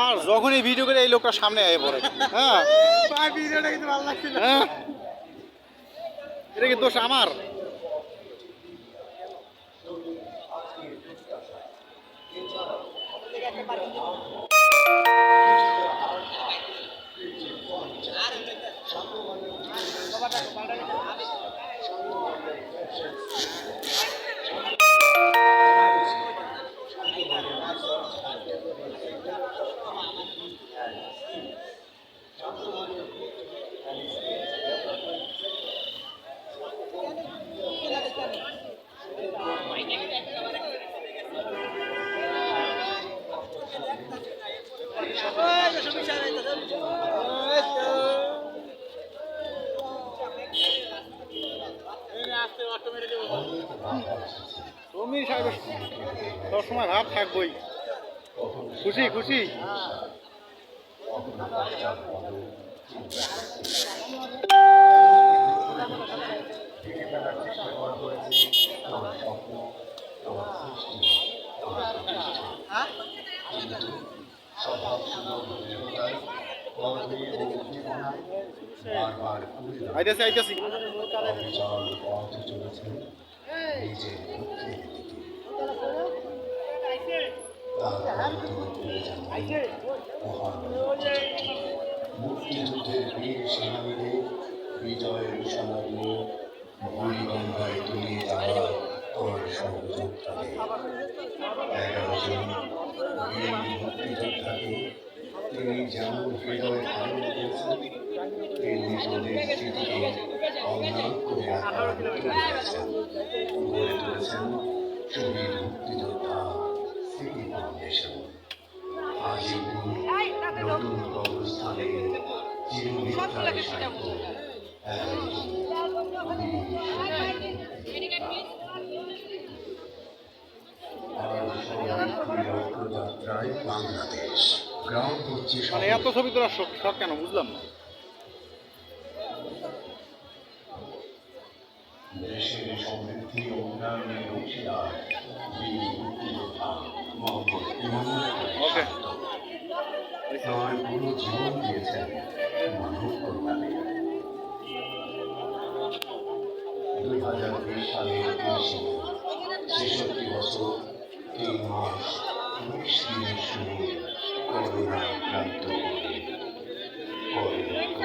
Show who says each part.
Speaker 1: আর যখন এই ভিডিও করে এই লোকটা সামনে আয় পড়ে। হ্যাঁ। হ্যাঁ। এটা কি দোষ আমার? আর তুমি সাহেব সবসময় ভাব থাকবই। খুশি খুশি? আইতেছি আইতেছি।
Speaker 2: মুক্তিযুদ্ধের বীর সেনানীদের বিজয়ের দিয়ে বুড়িগঙ্গায় তলিয়ে যাওয়া তোর সহযোদ্ধাদের এগারো জন বীর মুক্তিযোদ্ধাকে তিনি যেমন হৃদয়ে ধারণ করেছেন তেমনি তাদের স্মৃতিকে অম্লান করে আকার গড়ে তুলেছেন রথযাত্রায় বাংলাদেশ গ্রাম হচ্ছে
Speaker 1: মানে এত ছবি তোলার শখ কেন? বুঝলাম না।
Speaker 2: দেশের সমৃদ্ধি ও উন্নয়নের অংশীদার বীর মুক্তিযোদ্ধা মোহাম্মদ ইমানুল তার পুরো জীবন দিয়েছেন মানব কল্যাণে। দুই হাজার বিশ সালের তিরিশে ছেষট্টি বছর তিন মাস উনিশ ラッド